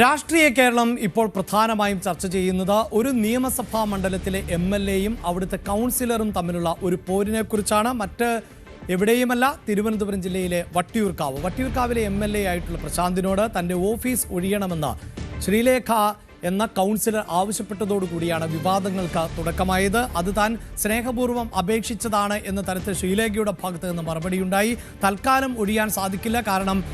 രാഷ്ട്രീയ കേരളം ഇപ്പോൾ പ്രധാനമായും ചർച്ച ചെയ്യുന്നത് ഒരു നിയമസഭാ മണ്ഡലത്തിലെ എം എൽ എയും അവിടുത്തെ കൗൺസിലറും തമ്മിലുള്ള ഒരു പോരിനെ കുറിച്ചാണ് മറ്റ് എവിടെയുമല്ല തിരുവനന്തപുരം ജില്ലയിലെ വട്ടിയൂർക്കാവ്. വട്ടിയൂർക്കാവിലെ എം എൽ എ ആയിട്ടുള്ള പ്രശാന്തിനോട് തന്റെ ഓഫീസ് ഒഴിയണമെന്ന് ശ്രീലേഖ എന്ന കൗൺസിലർ ആവശ്യപ്പെട്ടതോടുകൂടിയാണ് വിവാദങ്ങൾക്ക് തുടക്കമായത്. അത് താൻ സ്നേഹപൂർവം അപേക്ഷിച്ചതാണ് എന്ന തരത്തിൽ ശ്രീലേഖയുടെ ഭാഗത്ത് നിന്ന് മറുപടിയുണ്ടായി. തൽക്കാലം ഒഴിയാൻ സാധിക്കില്ല. കാരണം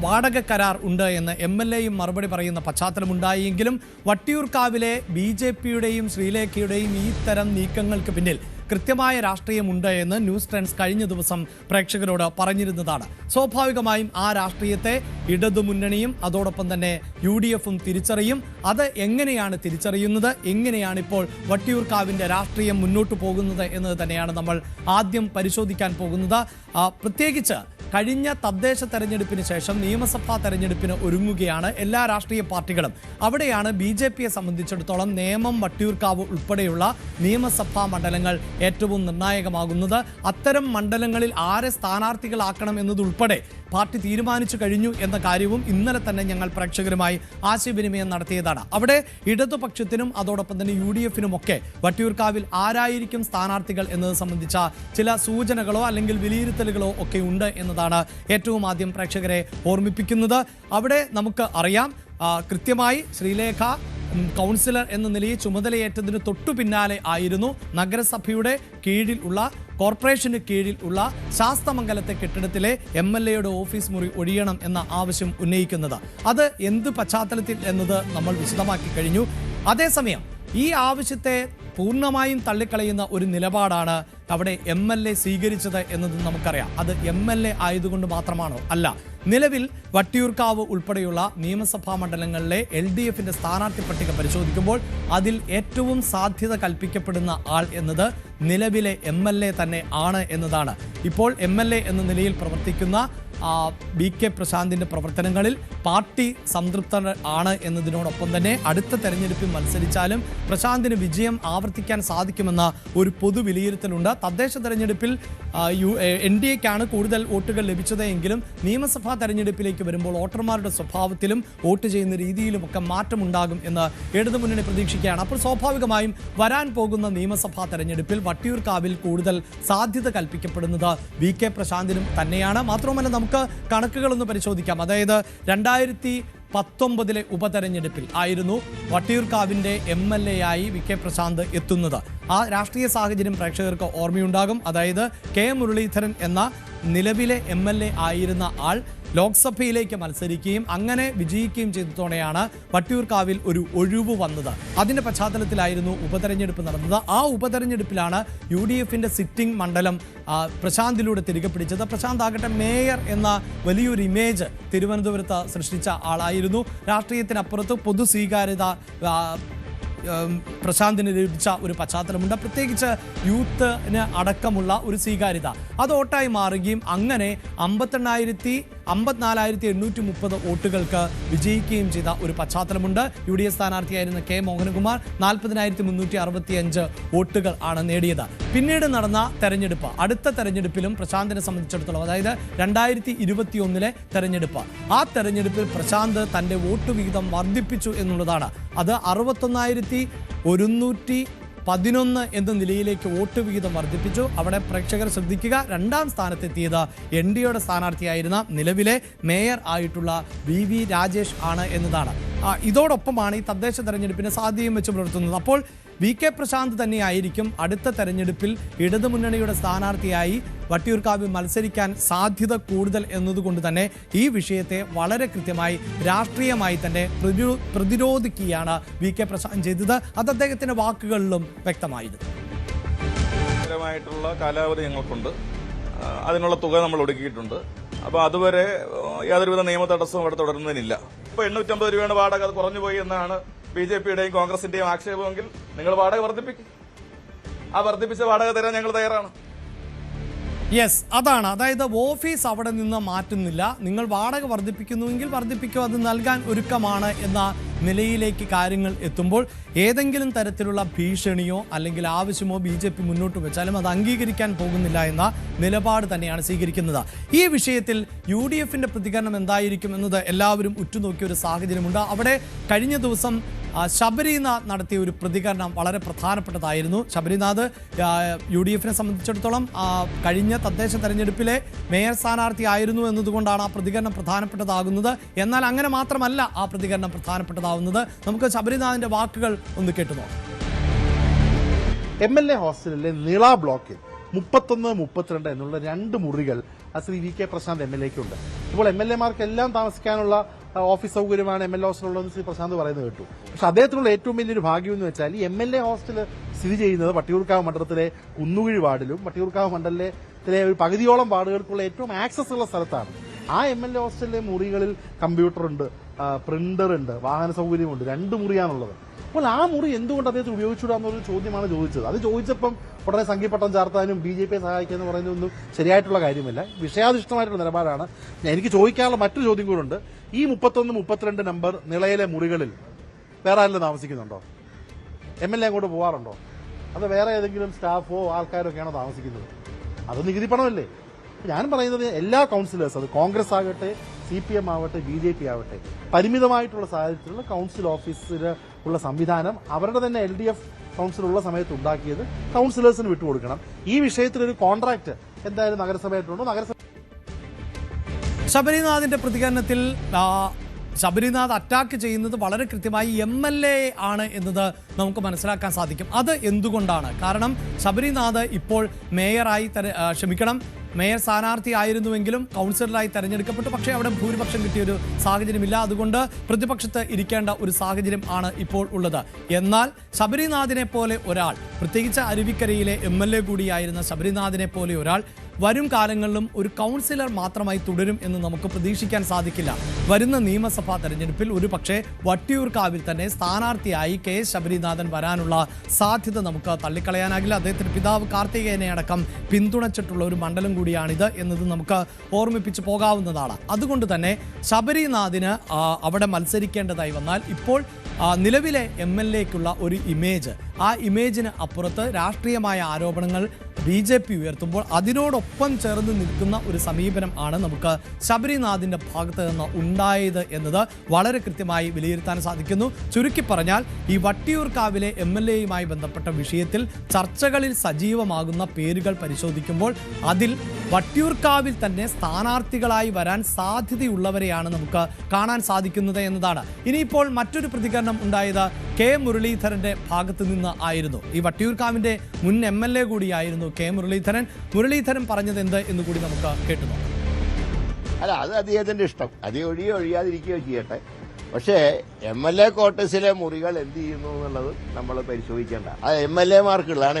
വാടക കരാർ ഉണ്ട് എന്ന് എം എൽ എയും മറുപടി പറയുന്ന പശ്ചാത്തലമുണ്ടായെങ്കിലും വട്ടിയൂർക്കാവിലെ ബി ജെ പിയുടെയും ശ്രീലേഖയുടെയും ഈ തരം നീക്കങ്ങൾക്ക് പിന്നിൽ കൃത്യമായ രാഷ്ട്രീയമുണ്ട് എന്ന് ന്യൂസ് ട്രെൻഡ്സ് കഴിഞ്ഞ ദിവസം പ്രേക്ഷകരോട് പറഞ്ഞിരുന്നതാണ്. സ്വാഭാവികമായും ആ രാഷ്ട്രീയത്തെ ഇടതുമുന്നണിയും അതോടൊപ്പം തന്നെ യു ഡി എഫും തിരിച്ചറിയും. അത് എങ്ങനെയാണ് തിരിച്ചറിയുന്നത്? എങ്ങനെയാണ് ഇപ്പോൾ വട്ടിയൂർക്കാവിന്റെ രാഷ്ട്രീയം മുന്നോട്ട് പോകുന്നത് എന്നത് തന്നെയാണ് നമ്മൾ ആദ്യം പരിശോധിക്കാൻ പോകുന്നത്. പ്രത്യേകിച്ച് കഴിഞ്ഞ തദ്ദേശ തെരഞ്ഞെടുപ്പിന് ശേഷം നിയമസഭാ തെരഞ്ഞെടുപ്പിന് ഒരുങ്ങുകയാണ് എല്ലാ രാഷ്ട്രീയ പാർട്ടികളും. അവിടെയാണ് ബി ജെ പിയെ സംബന്ധിച്ചിടത്തോളം നേമം വട്ടിയൂർക്കാവ് ഉൾപ്പെടെയുള്ള നിയമസഭാ മണ്ഡലങ്ങൾ ഏറ്റവും നിർണായകമാകുന്നത്. അത്തരം മണ്ഡലങ്ങളിൽ ആരെ സ്ഥാനാർത്ഥികളാക്കണം എന്നതുൾപ്പെടെ പാർട്ടി തീരുമാനിച്ചു കഴിഞ്ഞു എന്ന കാര്യവും ഇന്നലെ തന്നെ ഞങ്ങൾ പ്രേക്ഷകരുമായി ആശയവിനിമയം നടത്തിയതാണ്. അവിടെ ഇടതുപക്ഷത്തിനും അതോടൊപ്പം തന്നെ യു ഡി എഫിനും ഒക്കെ വട്ടിയൂർക്കാവിൽ ആരായിരിക്കും സ്ഥാനാർത്ഥികൾ എന്നത് സംബന്ധിച്ച ചില സൂചനകളോ അല്ലെങ്കിൽ വിലയിരുത്തലുകളോ ഒക്കെ ഉണ്ട് എന്നതാണ് ഏറ്റവും ആദ്യം പ്രേക്ഷകരെ ഓർമ്മിപ്പിക്കുന്നത്. അവിടെ നമുക്ക് അറിയാം കൃത്യമായി ശ്രീലേഖ കൗൺസിലർ എന്ന നിലയിൽ ചുമതലയേറ്റതിന് തൊട്ടു പിന്നാലെ ആയിരുന്നു നഗരസഭയുടെ കീഴിൽ ഉള്ള കോർപ്പറേഷന് കീഴിൽ ഉള്ള ശാസ്തമംഗലത്തെ കെട്ടിടത്തിലെ എം എൽ എയുടെ ഓഫീസ് മുറി ഒഴിയണം എന്ന ആവശ്യം ഉന്നയിക്കുന്നത്. അത് എന്ത് പശ്ചാത്തലത്തിൽ എന്നത് നമ്മൾ വിശദമാക്കി കഴിഞ്ഞു. അതേസമയം ഈ ആവശ്യത്തെ പൂർണമായും തള്ളിക്കളയുന്ന ഒരു നിലപാടാണ് അവിടെ എം എൽ എ സ്വീകരിച്ചത് എന്നത് നമുക്കറിയാം. അത് എം എൽ എ ആയതുകൊണ്ട് മാത്രമാണോ? അല്ല. നിലവിൽ വട്ടിയൂർക്കാവ് ഉൾപ്പെടെയുള്ള നിയമസഭാ മണ്ഡലങ്ങളിലെ എൽ ഡി എഫിന്റെ സ്ഥാനാർത്ഥി പട്ടിക പരിശോധിക്കുമ്പോൾ അതിൽ ഏറ്റവും സാധ്യത കൽപ്പിക്കപ്പെടുന്ന ആൾ എന്നത് നിലവിലെ എം എൽ എ തന്നെ ആണ് എന്നതാണ്. ഇപ്പോൾ എം എൽ എ എന്ന നിലയിൽ പ്രവർത്തിക്കുന്ന ബി കെ പ്രശാന്തിന്റെ പ്രവർത്തനങ്ങളിൽ പാർട്ടി സംതൃപ്തർ ആണ് എന്നതിനോടൊപ്പം തന്നെ അടുത്ത തെരഞ്ഞെടുപ്പിൽ മത്സരിച്ചാലും പ്രശാന്തിന് വിജയം ആവർത്തിക്കാൻ സാധിക്കുമെന്ന ഒരു പൊതു വിലയിരുത്തലുണ്ട് തദ്ദേശ തെരഞ്ഞെടുപ്പിൽ യു എൻ ഡി എക്കാണ് കൂടുതൽ വോട്ടുകൾ ലഭിച്ചതെങ്കിലും നിയമസഭാ തെരഞ്ഞെടുപ്പിലേക്ക് വരുമ്പോൾ വോട്ടർമാരുടെ സ്വഭാവത്തിലും വോട്ട് ചെയ്യുന്ന രീതിയിലുമൊക്കെ മാറ്റമുണ്ടാകും എന്ന് ഇടതുമുന്നണി പ്രതീക്ഷിക്കുകയാണ്. അപ്പോൾ സ്വാഭാവികമായും വരാൻ പോകുന്ന നിയമസഭാ തെരഞ്ഞെടുപ്പിൽ വട്ടിയൂർക്കാവിൽ കൂടുതൽ സാധ്യത കൽപ്പിക്കപ്പെടുന്നത് വി കെ പ്രശാന്തിനും തന്നെയാണ്. മാത്രമല്ല നമുക്ക് കണക്കുകളൊന്ന് പരിശോധിക്കാം. അതായത് രണ്ടായിരത്തി പത്തൊമ്പതിലെ ഉപതെരഞ്ഞെടുപ്പിൽ ആയിരുന്നു വട്ടിയൂർക്കാവിന്റെ എം എൽ എ ആയി വി കെ പ്രശാന്ത് എത്തുന്നത്. ആ രാഷ്ട്രീയ സാഹചര്യം പ്രേക്ഷകർക്ക് ഓർമ്മയുണ്ടാകും. അതായത് കെ മുരളീധരൻ എന്ന നിലവിലെ എ ആയിരുന്ന ആൾ ലോക്സഭയിലേക്ക് മത്സരിക്കുകയും അങ്ങനെ വിജയിക്കുകയും ചെയ്തതോടെയാണ് വട്ടിയൂർക്കാവിൽ ഒരു ഒഴിവ് വന്നത്. അതിന്റെ പശ്ചാത്തലത്തിലായിരുന്നു ഉപതെരഞ്ഞെടുപ്പ് നടന്നത്. ആ ഉപതെരഞ്ഞെടുപ്പിലാണ് യു ഡി എഫിന്റെ സിറ്റിംഗ് മണ്ഡലം പ്രശാന്തിലൂടെ തിരികെ പിടിച്ചത്. പ്രശാന്ത് ആകട്ടെ മേയർ എന്ന വലിയൊരു ഇമേജ് തിരുവനന്തപുരത്ത് സൃഷ്ടിച്ച ആളായിരുന്നു. രാഷ്ട്രീയത്തിനപ്പുറത്ത് പൊതു സ്വീകാര്യത പ്രശാന്തിന് ലഭിച്ച ഒരു പശ്ചാത്തലമുണ്ട്. പ്രത്യേകിച്ച് യൂത്തിന് അടക്കമുള്ള ഒരു സ്വീകാര്യത. അത് ഓട്ടായി മാറുകയും അങ്ങനെ അമ്പത്തെണ്ണായിരത്തി അമ്പത്തിനാലായിരത്തി എണ്ണൂറ്റി മുപ്പത് വോട്ടുകൾക്ക് വിജയിക്കുകയും ചെയ്ത ഒരു പശ്ചാത്തലമുണ്ട്. യു ഡി എഫ് സ്ഥാനാർത്ഥിയായിരുന്ന കെ മോഹനകുമാർ നാൽപ്പതിനായിരത്തി മുന്നൂറ്റി അറുപത്തി അഞ്ച് വോട്ടുകൾ ആണ് നേടിയത്. പിന്നീട് നടന്ന തെരഞ്ഞെടുപ്പ് അടുത്ത തെരഞ്ഞെടുപ്പിലും പ്രശാന്തിനെ സംബന്ധിച്ചിടത്തോളം അതായത് രണ്ടായിരത്തി ഇരുപത്തി ഒന്നിലെ തെരഞ്ഞെടുപ്പ്. ആ തെരഞ്ഞെടുപ്പിൽ പ്രശാന്ത് തന്റെ വോട്ട് വിഹിതം വർദ്ധിപ്പിച്ചു എന്നുള്ളതാണ്. അത് അറുപത്തൊന്നായിരത്തി ഒരുന്നൂറ്റി പതിനൊന്ന് എന്ന നിലയിലേക്ക് വോട്ട് വിഹിതം വർദ്ധിപ്പിച്ചു. അവിടെ പ്രേക്ഷകർ ശ്രദ്ധിക്കുക രണ്ടാം സ്ഥാനത്തെത്തിയത് എൻ ഡി എയുടെ സ്ഥാനാർത്ഥിയായിരുന്ന നിലവിലെ മേയർ ആയിട്ടുള്ള വി വി രാജേഷ് ആണ് എന്നതാണ്. ഇതോടൊപ്പമാണ് ഈ തദ്ദേശ തെരഞ്ഞെടുപ്പിന് സാധ്യം വെച്ച് പുലർത്തുന്നത്. അപ്പോൾ വി കെ പ്രശാന്ത് തന്നെയായിരിക്കും അടുത്ത തെരഞ്ഞെടുപ്പിൽ ഇടതുമുന്നണിയുടെ സ്ഥാനാർത്ഥിയായി വട്ടിയൂർക്കാവിൽ മത്സരിക്കാൻ സാധ്യത കൂടുതൽ എന്നതുകൊണ്ട് തന്നെ ഈ വിഷയത്തെ വളരെ കൃത്യമായി രാഷ്ട്രീയമായി തന്നെ പ്രതിരോ പ്രതിരോധിക്കുകയാണ് വി കെ പ്രശാന്ത് ചെയ്തത്. അത് അദ്ദേഹത്തിന്റെ വാക്കുകളിലും വ്യക്തമായിരുന്നു. കാലാവധി ഞങ്ങൾക്കുണ്ട്. അതിനുള്ള തുക നമ്മൾ ഒടുക്കിയിട്ടുണ്ട്. അപ്പോൾ അതുവരെ യാതൊരുവിധ നിയമ തടസ്സവും അവിടെ തുടരുന്നതിനില്ല. ഇപ്പോൾ എണ്ണൂറ്റമ്പത് രൂപയാണ് വാടക അത് കുറഞ്ഞു പോയി എന്നാണ് ബി ജെ പിയുടെയും കോൺഗ്രസിന്റെയും ആക്ഷേപമെങ്കിൽ നിങ്ങൾ വാടക വർദ്ധിപ്പിക്കും. ആ വർദ്ധിപ്പിച്ച വാടക തരാൻ ഞങ്ങൾ തയ്യാറാണ്. യെസ് അതാണ്. അതായത് ഓഫീസ് അവിടെ നിന്ന് മാറ്റുന്നില്ല. നിങ്ങൾ വാടക വർദ്ധിപ്പിക്കുന്നുവെങ്കിൽ വർദ്ധിപ്പിക്കുക അത് നൽകാൻ ഒരുക്കമാണ് എന്ന നിലയിലേക്ക് കാര്യങ്ങൾ എത്തുമ്പോൾ ഏതെങ്കിലും തരത്തിലുള്ള ഭീഷണിയോ അല്ലെങ്കിൽ ആവശ്യമോ ബി ജെ പി മുന്നോട്ട് വെച്ചാലും അത് അംഗീകരിക്കാൻ പോകുന്നില്ല എന്ന നിലപാട് തന്നെയാണ് സ്വീകരിക്കുന്നത്. ഈ വിഷയത്തിൽ യു ഡി എഫിന്റെ പ്രതികരണം എന്തായിരിക്കും എന്നത് എല്ലാവരും ഉറ്റുനോക്കിയ ഒരു സാഹചര്യമുണ്ട്. അവിടെ കഴിഞ്ഞ ദിവസം ശബരിനാഥ് നടത്തിയ ഒരു പ്രതികരണം വളരെ പ്രധാനപ്പെട്ടതായിരുന്നു. ശബരിനാഥ് യു ഡി എഫിനെ സംബന്ധിച്ചിടത്തോളം കഴിഞ്ഞ തദ്ദേശ തെരഞ്ഞെടുപ്പിലെ മേയർ സ്ഥാനാർത്ഥി ആയിരുന്നു എന്നതുകൊണ്ടാണ് ആ പ്രതികരണം പ്രധാനപ്പെട്ടതാകുന്നത്. എന്നാൽ അങ്ങനെ മാത്രമല്ല ആ പ്രതികരണം പ്രധാനപ്പെട്ടതാവുന്നത്. നമുക്ക് ശബരിനാഥിന്റെ വാക്കുകൾ ഒന്ന് കേട്ടുനോക്കാം എം എൽ എ ഹോസ്റ്റലിലെ നിള ബ്ലോക്കിൽ മുപ്പത്തൊന്ന് മുപ്പത്തിരണ്ട് എന്നുള്ള രണ്ട് മുറികൾ Shri V K Prashanth M L എക്കുണ്ട് ഇപ്പോൾ എം എൽ എമാർക്ക് എല്ലാം താമസിക്കാനുള്ള ഓഫീസ് സൗകര്യമാണ് എം എൽ ഹോസ്റ്റലുള്ളതെന്ന് ശ്രീ പ്രശാന്ത് പറയുന്നത് കേട്ടു. പക്ഷെ അദ്ദേഹത്തിനുള്ള ഏറ്റവും വലിയൊരു ഭാഗ്യം എന്ന് വെച്ചാൽ ഈ എം എൽ എ ഹോസ്റ്റൽ സ്ഥിതി ചെയ്യുന്നത് വട്ടിയൂർക്കാവ് മണ്ഡലത്തിലെ കുന്നുകുഴി വാർഡിലും വട്ടിയൂർക്കാവ് മണ്ഡലത്തിലെ ഒരു പകുതിയോളം വാർഡുകൾക്കുള്ള ഏറ്റവും ആക്സസ് ഉള്ള സ്ഥലത്താണ്. ആ എം എൽ എ ഹോസ്റ്റലിലെ മുറികളിൽ കമ്പ്യൂട്ടറുണ്ട് പ്രിന്റർ ഉണ്ട് വാഹന സൗകര്യമുണ്ട് രണ്ട് മുറിയാണുള്ളത്. അപ്പോൾ ആ മുറി എന്തുകൊണ്ട് അദ്ദേഹത്തിന് ഉപയോഗിച്ചുകൂടാന്നൊരു ചോദ്യമാണ് ചോദിച്ചത്. അത് ചോദിച്ചപ്പം ഉടനെ സംഘിപ്പട്ടം ചാർത്താനും ബി ജെ പിയെ സഹായിക്കാന്ന് പറയുന്നതൊന്നും ശരിയായിട്ടുള്ള കാര്യമല്ല. വിഷയാധിഷ്ഠമായിട്ടുള്ള നിലപാടാണ്. എനിക്ക് ചോദിക്കാനുള്ള മറ്റൊരു ചോദ്യം കൂടെ ഉണ്ട് ഈ മുപ്പത്തൊന്ന് മുപ്പത്തിരണ്ട് നമ്പർ നിളയിലെ മുറികളിൽ വേറെ ആരെങ്കിലും താമസിക്കുന്നുണ്ടോ? എം എൽ എ അങ്ങോട്ട് പോകാറുണ്ടോ അത് വേറെ ഏതെങ്കിലും സ്റ്റാഫോ ആൾക്കാരോ ഒക്കെയാണോ താമസിക്കുന്നത്? അത് നികുതി പണമല്ലേ? ഞാൻ പറയുന്നത് എല്ലാ കൗൺസിലേഴ്സ് അത് കോൺഗ്രസ് ആകട്ടെ സി പി എം ആവട്ടെ ബി ജെ പി ആവട്ടെ പരിമിതമായിട്ടുള്ള സാഹചര്യത്തിലുള്ള കൗൺസിൽ ഓഫീസിൽ ഉള്ള സംവിധാനം അവരുടെ തന്നെ എൽ ഡി എഫ് കൗൺസിൽ ഉള്ള സമയത്ത് ഉണ്ടാക്കിയത് കൗൺസിലേഴ്സിന് വിട്ടുകൊടുക്കണം. ഈ വിഷയത്തിൽ ഒരു കോൺട്രാക്ട് എന്തായാലും നഗരസഭയായിട്ടുണ്ടോ? നഗരസഭ ശബരിനാഥിന്റെ പ്രതികരണത്തിൽ ശബരിനാഥ് അറ്റാക്ക് ചെയ്യുന്നത് വളരെ കൃത്യമായി എം എൽ എ ആണ് എന്നത് നമുക്ക് മനസ്സിലാക്കാൻ സാധിക്കും. അത് എന്തുകൊണ്ടാണ്? കാരണം ശബരിനാഥ് ഇപ്പോൾ മേയറായി ക്ഷമിക്കണം. മേയർ സ്ഥാനാർത്ഥി ആയിരുന്നുവെങ്കിലും കൗൺസിലറായി തെരഞ്ഞെടുക്കപ്പെട്ടു. പക്ഷേ അവിടെ ഭൂരിപക്ഷം കിട്ടിയൊരു സാഹചര്യമില്ല. അതുകൊണ്ട് പ്രതിപക്ഷത്ത് ഇരിക്കേണ്ട ഒരു സാഹചര്യം ആണ് ഇപ്പോൾ ഉള്ളത്. എന്നാൽ ശബരിനാഥിനെ പോലെ ഒരാൾ പ്രത്യേകിച്ച് അരുവിക്കരയിലെ എം എൽ എ കൂടിയായിരുന്ന ശബരിനാഥിനെ പോലെ ഒരാൾ വരും കാലങ്ങളിലും ഒരു കൗൺസിലർ മാത്രമായി തുടരും എന്ന് നമുക്ക് പ്രതീക്ഷിക്കാൻ സാധിക്കില്ല. വരുന്ന നിയമസഭാ തെരഞ്ഞെടുപ്പിൽ ഒരു പക്ഷേ വട്ടിയൂർക്കാവിൽ തന്നെ സ്ഥാനാർത്ഥിയായി കെ ശബരിനാഥൻ വരാനുള്ള സാധ്യത നമുക്ക് തള്ളിക്കളയാനാകില്ല. അദ്ദേഹത്തിന്റെ പിതാവ് കാർത്തികേയനെ അടക്കം പിന്തുണച്ചിട്ടുള്ള ഒരു മണ്ഡലം കൂടിയാണിത് എന്നത് നമുക്ക് ഓർമ്മിപ്പിച്ച് പോകാവുന്നതാണ്. അതുകൊണ്ട് തന്നെ ശബരിനാഥിന് അവിടെ മത്സരിക്കേണ്ടതായി വന്നാൽ ഇപ്പോൾ നിലവിലെ എം എൽ എക്കുള്ള ഒരു ഇമേജ്. ആ ഇമേജിന് അപ്പുറത്ത് രാഷ്ട്രീയമായ ആരോപണങ്ങൾ ബി ജെ പി ഉയർത്തുമ്പോൾ അതിനോടൊപ്പം ചേർന്ന് നിൽക്കുന്ന ഒരു സമീപനം ആണ് നമുക്ക് ശബരിനാഥിന്റെ ഭാഗത്ത് നിന്ന് ഉണ്ടായത് എന്നത് വളരെ കൃത്യമായി വിലയിരുത്താൻ സാധിക്കുന്നു. ചുരുക്കി പറഞ്ഞാൽ ഈ വട്ടിയൂർക്കാവിലെ എം എൽ എയുമായി ബന്ധപ്പെട്ട വിഷയത്തിൽ ചർച്ചകളിൽ സജീവമാകുന്ന പേരുകൾ പരിശോധിക്കുമ്പോൾ അതിൽ വട്ടിയൂർക്കാവിൽ തന്നെ സ്ഥാനാർത്ഥികളായി വരാൻ സാധ്യതയുള്ളവരെയാണ് നമുക്ക് കാണാൻ സാധിക്കുന്നത് എന്നതാണ്. ഇനിയിപ്പോൾ മറ്റൊരു പ്രതികരണം ഉണ്ടായത് കെ മുരളീധരന്റെ ഭാഗത്തു നിന്ന് ആയിരുന്നു. ഈ വട്ടിയൂർക്കാവിന്റെ മുൻ എം എൽ എ കൂടിയായിരുന്നു കെ മുരളീധരൻ. മുരളീധരൻ പറഞ്ഞത് എന്ത് എന്ന് കൂടി നമുക്ക് കേട്ടു അല്ല അത് അദ്ദേഹത്തിന്റെ ഇഷ്ടം. അത് ഒഴിയോ ഒഴിയാതിരിക്കുകയോ ചെയ്യട്ടെ. പക്ഷേ എം എൽ എ കോട്ടേഴ്സിലെ മുറികൾ എന്ത് ചെയ്യുന്നു എന്നുള്ളത് നമ്മൾ പരിശോധിക്കേണ്ട. ആ എം എൽ എമാർക്കുള്ളതാണ്